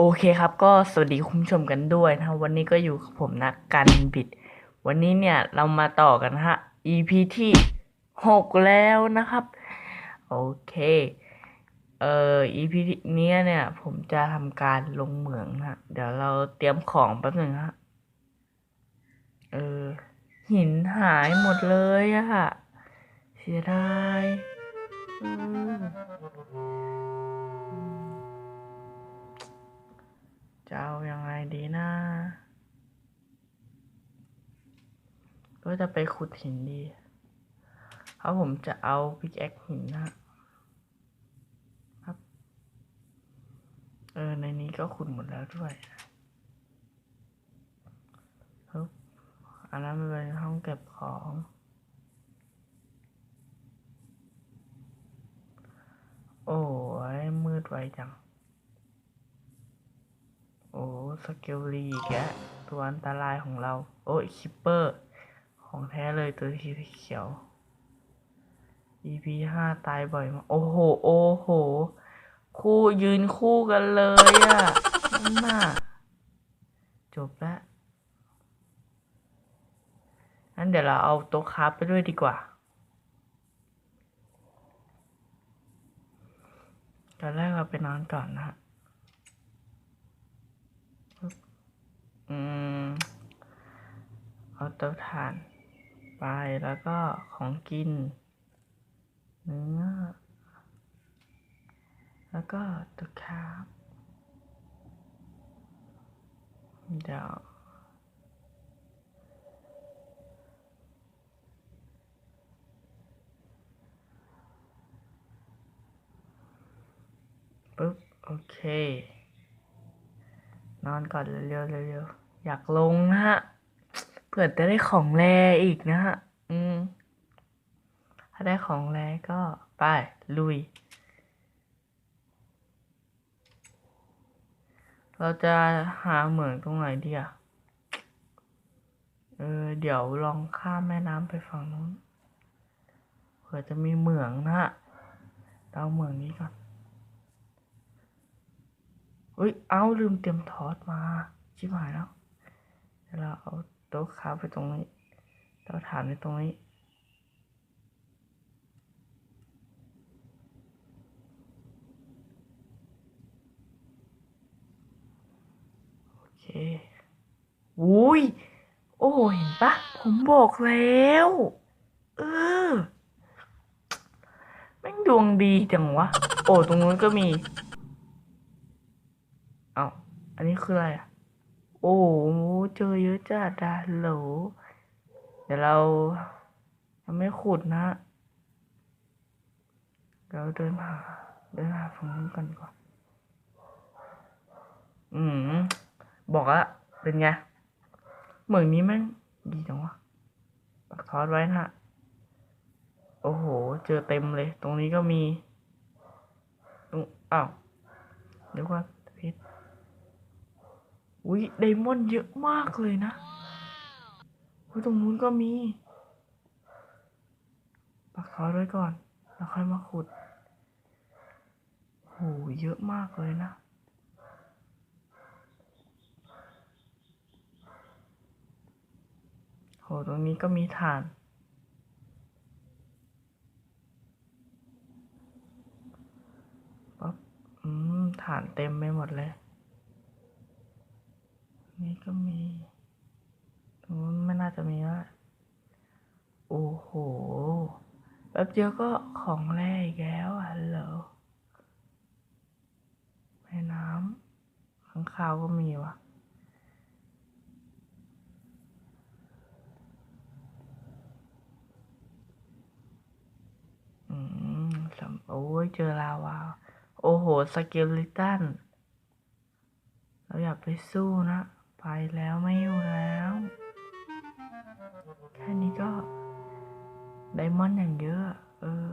โอเคครับก็สวัสดีคุณผู้ชมกันด้วยนะวันนี้ก็อยู่กับผมนะกันบิด วันนี้เนี่ยเรามาต่อกันนะฮะ EP ที่หกแล้วนะครับ โอเค เอ่อ EP นี้เนี่ย ผมจะทำการลงเหมืองนะฮะเดี๋ยวเราเตรียมของแป๊บหนึ่งฮะเออหินหายหมดเลยอะค่ะเสียดาย จะเอาอยังไงดีนะก็จะไปขุดหินดีเพราะผมจะเอาพิกแอคหินนะครับ เออ ในนี้ก็ขุดหมดแล้วด้วยปึ๊บอันนั้นมันเป็นห้องเก็บของโอ้ยมืดไวจัง โอ้สเกลลีอีกแกตัวอันตรายของเรา โอ้ยคิปเปอร์ ของแท้เลยตัวสีเขียว EP ห้าตายบ่อยมาก โอ้โห โอ้โห คู่ยืนคู่กันเลยอะนั่นน่ะจบแล้วงั้นเดี๋ยวเราเอาโต๊ะคราฟไปด้วยดีกว่าตอนแรกเราไปนอนก่อนนะฮะ อืมเอาเตาถ่านไปแล้วก็ของกินเนื้อแล้วก็ตะขาบเดี๋ยวปึ๊บโอเค นอนก่อนเร็วๆเร็วๆอยากลงนะฮะเผื่อจะได้ของแรอีกนะฮะอืมถ้าได้ของแรก็ไปลุย เราจะหาเหมืองตรงไหนดีอะเออเดี๋ยวลองข้ามแม่น้ำไปฝั่งนู้นเผื่อจะมีเหมืองนะฮะเราเอาเหมืองนี้ก่อน เฮ้ย เอาลืมเตรียมทอสมา ชิบหายแล้วเดี๋ยวเราเอาโต๊ะค้าไปตรงนี้เตาถ่านไปตรงนี้ โอเคอุ้ย โอ้เห็นปะ ผมบอกแล้ว เออแม่งดวงดีจังวะ โอ้ ตรงนู้นก็มี อันนี้คืออะไรอะ โอ้โหเจอเยอะจัดอะโหล เดี๋ยวเรายังไม่ขุดนะเราเดินหาเดินหาฝั่งนู้นกันก่อน อืม บอกละเป็นไง เหมืองนี้แม่งดีจังวะปักทอดไว้นะฮะโอ้โห เจอเต็มเลย ตรงนี้ก็มีตรงอ้าวเรียกว่าเพชร อุ้ยไดมอนด์เยอะมากเลยนะอุ้ยตรงนู้นก็มีปักทอดไว้ก่อน แล้วค่อยมาขุดโหเยอะมากเลยนะโหตรงนี้ก็มีฐานปั๊บอืมฐานเต็มไปหมดเลยนี่ ก็มีตรงนู้นไม่น่าจะมีแล้วโอ้โหแป๊บเดียวก็ของแร่อีกแล้วอะเหรอแม่น้ำข้างคาวก็มีวะอืมโอ้ยเจอลาวา โอ้โห สเกลิตัน เราอยากไปสู้นะ ไปแล้วไม่อยู่แล้ว แค่นี้ก็ไดมอนด์อย่างเยอะ เออ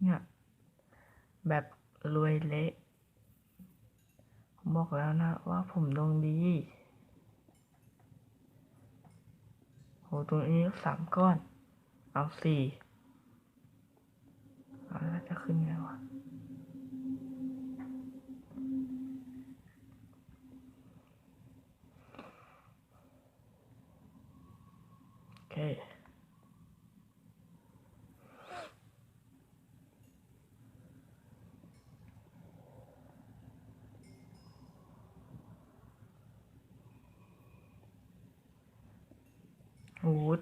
เนี่ย แบบรวยเละผมบอกแล้วนะว่าผมดวงดีโหตรงนี้สามก้อน เอาสี่เอาแล้วจะขึ้นไงวะ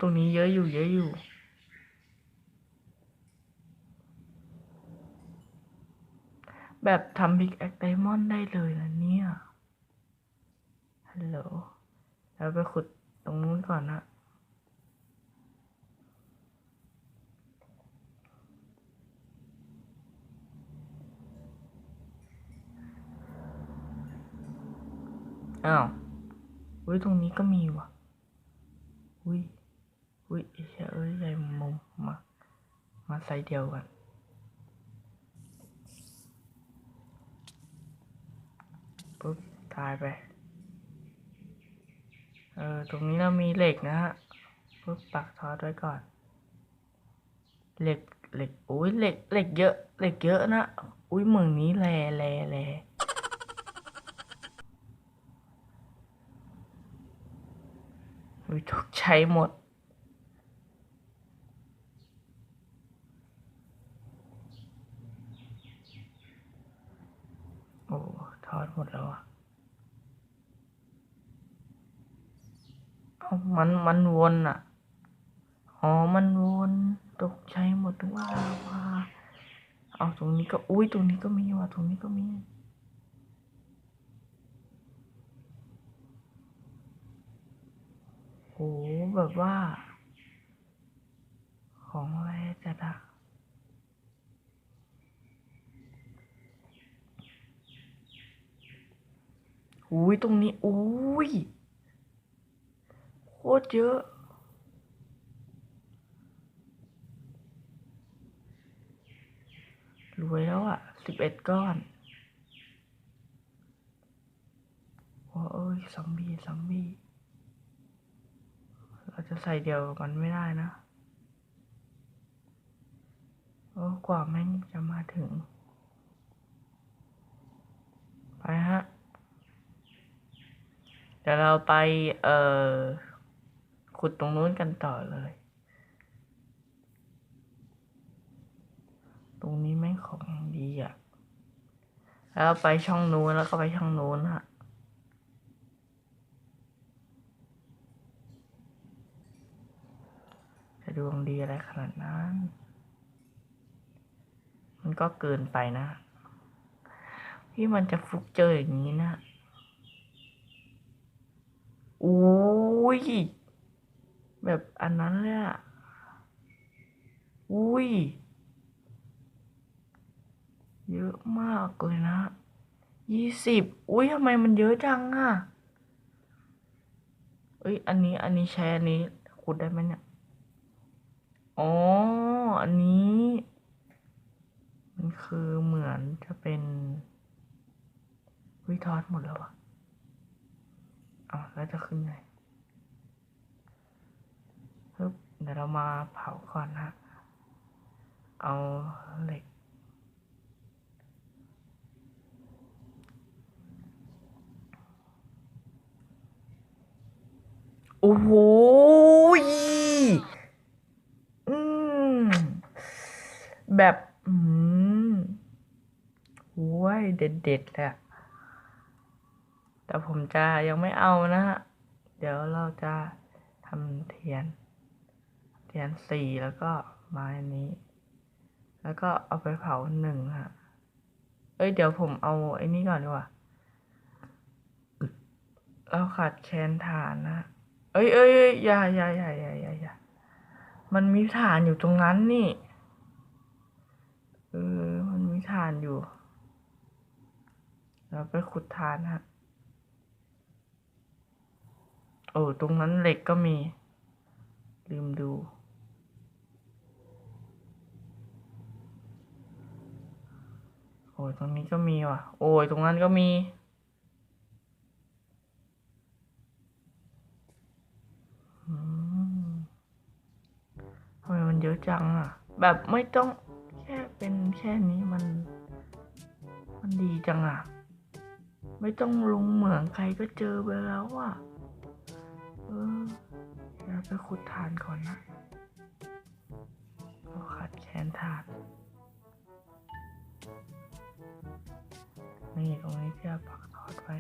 ตรงนี้เยอะอยู่เยอะอยู่ แบบทำพิกแอคไดมอนด์ได้เลยนะเนี่ย ฮัลโหล แล้วไปขุดตรงนู้นก่อนนะอ้าวอุ้ยตรงนี้ก็มีว่ะอุ้ย อุ้ยเหี้ยเอ้ยใหญ่มุมมา มาใส่เดียวกันปุ๊บตายไป เออ ตรงนี้เรามีเหล็กนะฮะปุ๊บปักทอดไว้ก่อน เหล็ก เหล็ก อุ้ยเหล็ก เหล็กเยอะ เหล็กเยอะนะ อุ้ยเมืองนี้แลแลแลอุ้ยถูกใช้หมด โอ้ ทอดหมดแล้วอะ เอามันมันวนอะ อ๋อ มันวนตกใช้หมดว่าว่าเอาตรงนี้ก็ อุ้ยตรงนี้ก็มีว่ะตรงนี้ก็มี โห แบบว่า ของอะไรจัดอะอุ้ยตรงนี้ อุ้ย โคตรเยอะ รวยแล้วอะสิบเอ็ดก้อนโอ้เอ้ยซอมบี้ซอมบี้เราจะใส่เดียวกันไม่ได้นะโอ้กว่าแม่งจะมาถึง ไปฮะ เดี๋ยวเราไป เอ่อ ขุดตรงนู้นกันต่อเลย ตรงนี้แม่งของดีอะ แล้วไปช่องนู้นแล้วก็ไปช่องนู้นฮะจะดวงดีอะไรขนาดนั้น มันก็เกินไปนะที่มันจะฟุกเจออย่างนี้นะ อุ้ย แบบอันนั้นเลยอะอุ้ย เยอะมากเลยนะ ยี่สิบ อุ้ยทำไมมันเยอะจังอะเอ้ย อันนี้ อันนี้ใช้อันนี้ขุดได้ไหมเนี่ย อ๋อ อันนี้ มันคือเหมือนจะเป็นวิทอดหมดแล้วอะอ้าแล้วจะขึ้นไงปึ๊บ เดี๋ยวเรามาเผาก่อนนะ เอาเหล็ก โอ้โหอืม แบบ อืมว้ยเด็ดเด็ดๆเลยอะแต่ผมจะยังไม่เอานะฮะ เดี๋ยวเราจะทำเทียน เทียนสี่แล้วก็ไม้นี้ แล้วก็เอาไปเผาหนึ่งฮะเอ้ยเดี๋ยวผมเอาไอ้นี่ก่อนดีกว่า เราขาดแคนฐานนะเอ้ยเอ้ยเอ้ยอย่าอย่าอย่าอย่าอย่าอย่ามันมีฐานอยู่ตรงนั้นนี่ เออ มันมีฐานอยู่ เราไปขุดฐานฮะ โอ้ ตรงนั้นเหล็กก็มี ลืมดู อ้ยตรงนี้ก็มีว่ะ โอ้ยตรงนั้นก็มีอืมทำไมมันเยอะจังอะ แบบไม่ต้องแค่เป็นแค่นี้มัน มันดีจังอะ ไม่ต้องลงเหมืองใครก็เจอไปแล้วอะ เออเดี๋ยวไปขุดฐานก่อนนะเราขาดแคลนฐาน นี่ตรงนี้เพื่อปักทอดไว้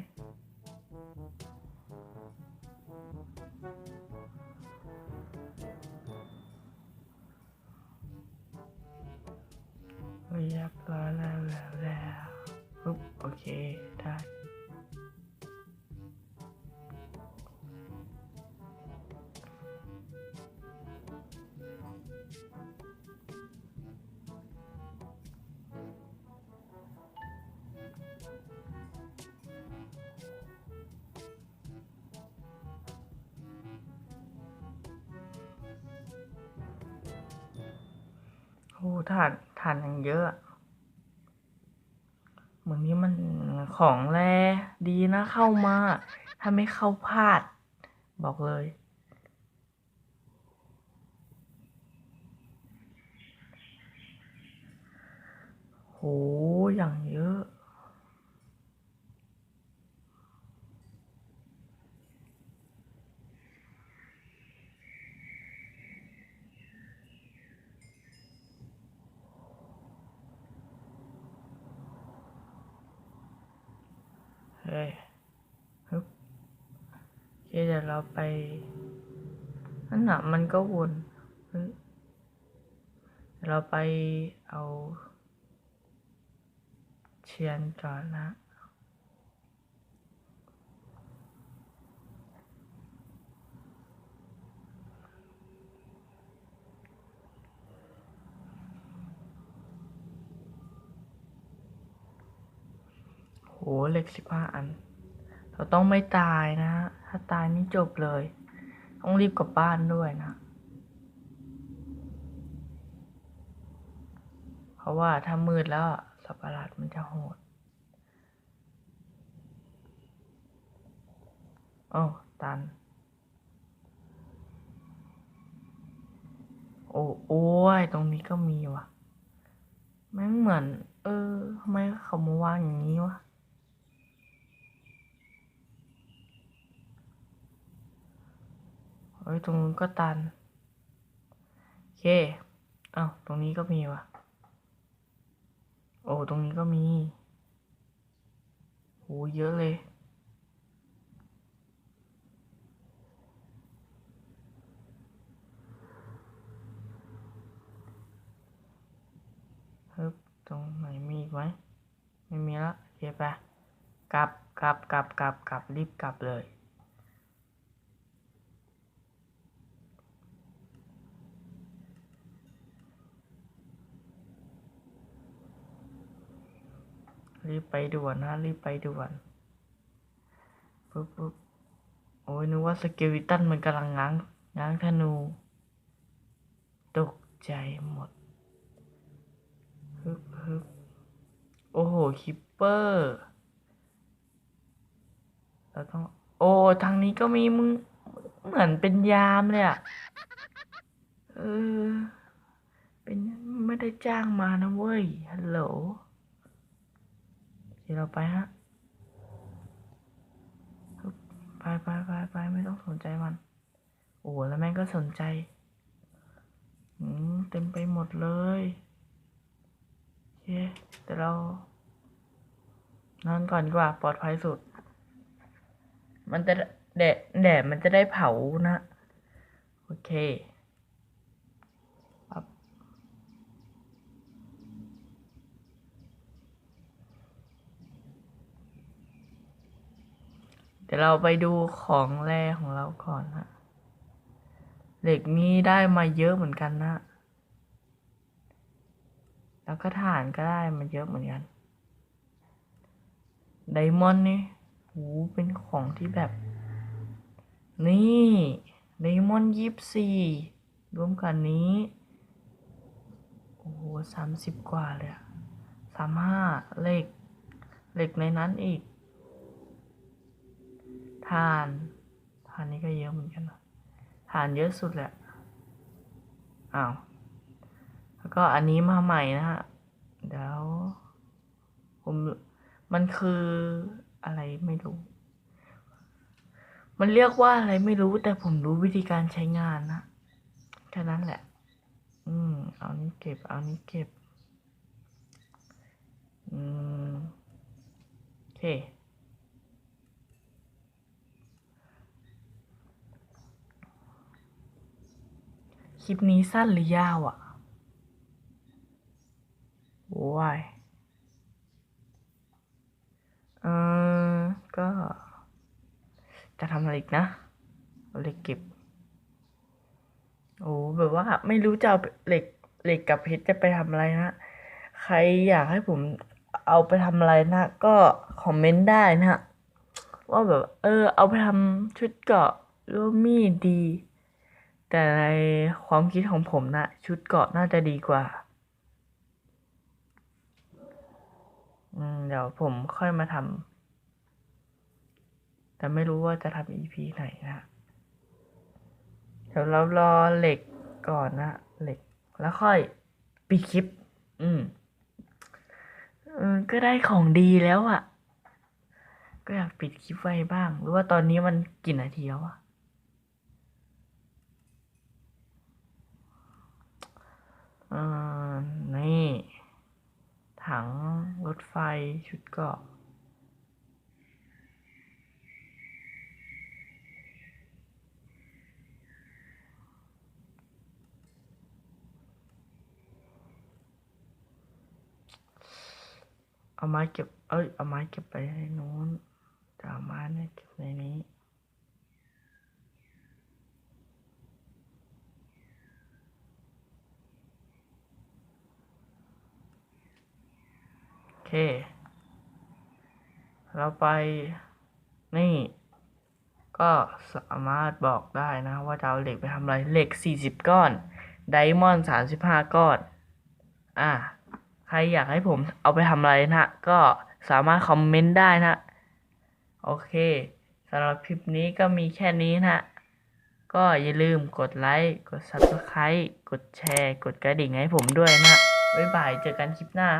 เรียบร้อยแล้ว โอ้ทานทานอย่างเยอะ เหมือนนี้มันของแรดีนะเข้ามา ถ้าไม่เข้าพลาด บอกเลย โห อย่างเยอะ เอ้ยฮึบโอเคเดี๋ยวเราไปนั่นน่ะมันก็วนเฮ้ยเดี๋ยวเราไปเอาเชียนก่อนนะ โหเหล็กสิบห้าอัน เราต้องไม่ตายนะฮะ ถ้าตายนี่จบเลย ต้องรีบกลับบ้านด้วยนะ เพราะว่าถ้ามืดแล้วสัตว์ประหลาดมันจะโหดโอ้ตัน โอ้โอ้ยตรงนี้ก็มีว่ะแม่งเหมือน เออทำไมเขามาวางอย่างนี้วะ เฮ้ยตรงนู้นก็ตัน โอเค เอ้าตรงนี้ก็มีว่ะ โอ้ตรงนี้ก็มีโหเยอะเลยฮึบตรงไหนมีอีกไหมไม่มีละโอเคไปกลับกลับกลับกลับกลับรีบกลับเลย รีบไปด่วนนะรีบไปด่วนปุ๊บปุ๊บโอ้ยนึกว่าสเกลิตันมันกำลังง้างง้างธนู ตกใจหมดฮึบฮึบโอ้โหคิปเปอร์เราต้องโอ้ทางนี้ก็มีมึงเหมือนเป็นยามเลยอะเออ เป็นไม่ได้จ้างมานะเว้ยฮัลโหล ดี๋ยวเราไปฮะไปไปไปไปไม่ต้องสนใจมัน โอ้แล้วแม่งก็สนใจอืมเต็มไปหมดเลยเคเดี๋ยวเรา นอนก่อนดีกว่าปลอดภัยสุด มันจะแดดแดดมันจะได้เผานะ โอเค ดี๋ยวเราไปดูของแร่ของเราก่อนนะเหล็กนี้ได้มาเยอะเหมือนกันนะ แล้วก็ถ่านก็ได้มาเยอะเหมือนกัน ไดมอนด์นี่โหเป็นของที่แบบ นี่ไดมอนด์ยี่สี่รวมกันนี้ โอ้โหสามสิบกว่าเลยอะสามห้าเหล็ก เหล็กในนั้นอีก ถ่านถ่านนี้ก็เยอะเหมือนกันนะถ่านเยอะสุดแหละอ้าวแล้วก็อันนี้มาใหม่นะฮะเดี๋ยวผมมันคืออะไรไม่รู้ มันเรียกว่าอะไรไม่รู้แต่ผมรู้วิธีการใช้งานนะแค่นั้นแหละ อืม เอานี้เก็บ เอานี้เก็บ อืม โอเค คลิปนี้สั้นหรือยาวอะวว่ายเออก็ จะทำอะไรอีกนะเหล็กเก็บ โอ้แบบว่าไม่รู้จะเอาเหล็กเหล็กกับเพชรจะไปทำอะไรนะ ใครอยากให้ผมเอาไปทำอะไรนะ ก็คอมเมนต์ได้นะ ว่าแบบ เออ เอาไปทำชุดเกาะหรือว่ามีดดี แต่ในความคิดของผมนะชุดเกาะน่าจะดีกว่าอืมเดี๋ยวผมค่อยมาทำแต่ไม่รู้ว่าจะทำ EP ไหนนะ เดี๋ยวเรารอเหล็กก่อนนะเหล็กแล้วค่อยปิดคลิป อืมเอก็ได้ของดีแล้วอะ่ะ ก็อยากปิดคลิปไว้บ้าง หรือว่าตอนนี้มันกี่นาทีแล้วอะเออนี่ ถังรถ ไฟชุดเกาะ เอาไม้เก็บ เอ้ย เอาไม้เก็บไปในนู้นจะเอาไม้เนี่ยเก็บในนี้ เค เราไปนี่ ก็สามารถบอกได้นะว่าจะเอาเหล็กไปทำอะไร เหล็ก 40 ก้อนไดมอนด์35 ก้อน อะใครอยากให้ผมเอาไปทำอะไรนะก็สามารถคอมเมนต์ได้นะ โอเคสำหรับคลิปนี้ก็มีแค่นี้นะ ก็อย่าลืมกดไลค์ กด Subscribe กดแชร์ กดกระดิ่งให้ผมด้วยนะ บ๊ายบาย เจอกันคลิปหน้า